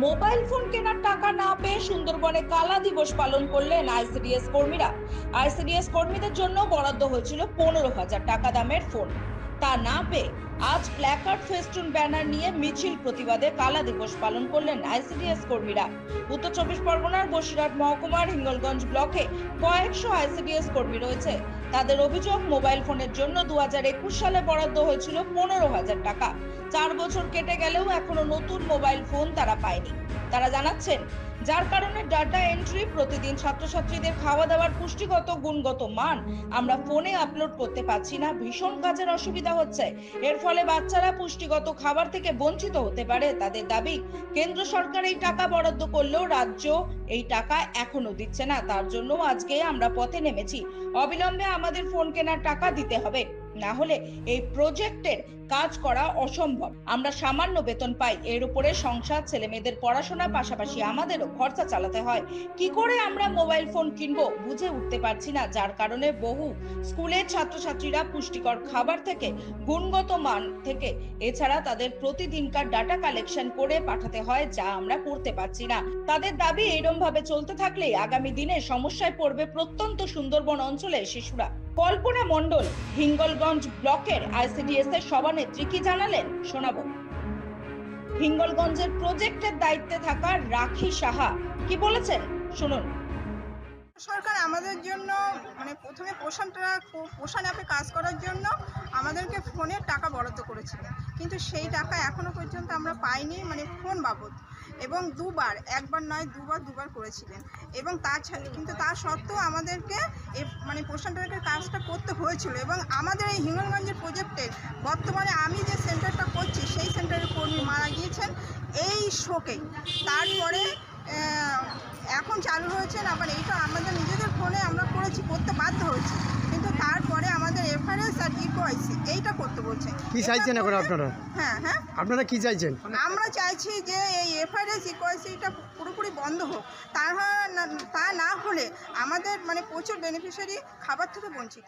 Mobile phone কেনার টাকা না পেয়ে সুন্দরবনে কালা দিবস পালন করলেন আইসিডিএস কর্মীরা। আইসিডিএস কর্মীদের জন্য বরাদ্দ হয়েছিল পনেরো হাজার টাকা দামের ফোন। তা না পেয়ে আজ প্ল্যাকার্ড ফেস্টুন ব্যানার নিয়ে মিছিল প্রতিবাদে কালা দিবস পালন করলেন আইসিডিএস কর্মীরা। উত্তর চব্বিশ পরগনার বসিরহাট মহকুমার হিঙ্গলগঞ্জ ব্লকে কয়েকশো আইসিডিএস কর্মী রয়েছে। তাদের অভিযোগ, মোবাইল ফোনের জন্য দু হাজার একুশ সালে বরাদ্দ হয়েছিল পনেরো হাজার টাকা। চার বছর কেটে গেলেও এখনও নতুন মোবাইল ফোন তারা পায়নি। তারা জানাচ্ছেন, যার কারণে ডাটা এন্ট্রি, প্রতিদিন ছাত্রছাত্রীদের খাওয়া দাওয়ার পুষ্টিগত, গুণগত মান আমরা ফোনে আপলোড করতে পারছি না। ভীষণ কাজের অসুবিধা হচ্ছে। এর ফলে বাচ্চারা পুষ্টিগত খাবার থেকে বঞ্চিত হতে পারে। তাদের দাবি, কেন্দ্র সরকার এই টাকা বরাদ্দ করলেও রাজ্য এই টাকা এখনও দিচ্ছে না, তার জন্য আজকে আমরা পথে নেমেছি। অবিলম্বে আমাদের ফোন কেনার টাকা দিতে হবে, না হলে এই প্রজেক্টের কাজ করা অসম্ভব। আমরা সামান্য বেতন পাই, এর উপরে সংসার ছেলে মেয়েদের পড়াশোনার পাশাপাশি আমাদেরও খরচা চালাতে হয়। কি করে আমরা মোবাইল ফোন কিনবো বুঝে উঠতে পারছি না, যার কারণে বহু স্কুলের ছাত্রছাত্রীরা পুষ্টিকর খাবার থেকে গুণগত মান থেকে এছাড়া তাদের প্রতিদিনকার ডাটা কালেকশন করে পাঠাতে হয়, যা আমরা করতে পারছি না। তাদের দাবি এরম ভাবে চলতে থাকলে আগামী দিনে সমস্যায় পড়বে প্রত্যন্ত সুন্দরবন অঞ্চলের শিশুরা। কল্পনা মণ্ডল, হিঙ্গলগঞ্জ ব্লকের আইসিডিএস এর সভানেত্রী কি জানালেন? শোনাবো। হিঙ্গলগঞ্জের প্রজেক্টের দায়িত্বে থাকা রাখি সাহা কি বলেছেন? শুনুন। সরকার আমাদের জন্য মানে প্রথমে পোষণটা, পোষণ অ্যাপে কাজ করার জন্য আমাদেরকে ফোনের টাকা বরাদ্দ করেছিলেন কিন্তু সেই টাকা এখনও পর্যন্ত আমরা পাইনি মানে ফোন বাবদ। এবং দুবার, একবার নয়, দুবার দুবার করেছিলেন। এবং তাছাড়া কিন্তু তা সত্ত্বেও আমাদেরকে মানে পোষণ ট্রাকের কাজটা করতে হয়েছিল। এবং আমাদের এই হিঙ্গলগঞ্জের প্রজেক্টের বর্তমানে আমি যে সেন্টারটা করছি, সেই সেন্টারের কর্মী মারা গিয়েছেন এই শোকেই তারপরে এখন চালু হয়েছেন, আবার এইটা আমাদের নিজেদের ফোনে আমরা করেছি করতে বাধ্য হয়েছি কিন্তু তারপরে আমাদের এইটা করতে বলছে। কি চাইছেন এখন আপনারা? হ্যাঁ হ্যাঁ। আপনারা কি চাইছেন? আমরা চাইছি যে এই ইকোয়াইসিটা পুরোপুরি বন্ধ হোক। তা তা না হলে আমাদের মানে প্রচুর বেনিফিশিয়ারি খাবার থেকে বঞ্চিত।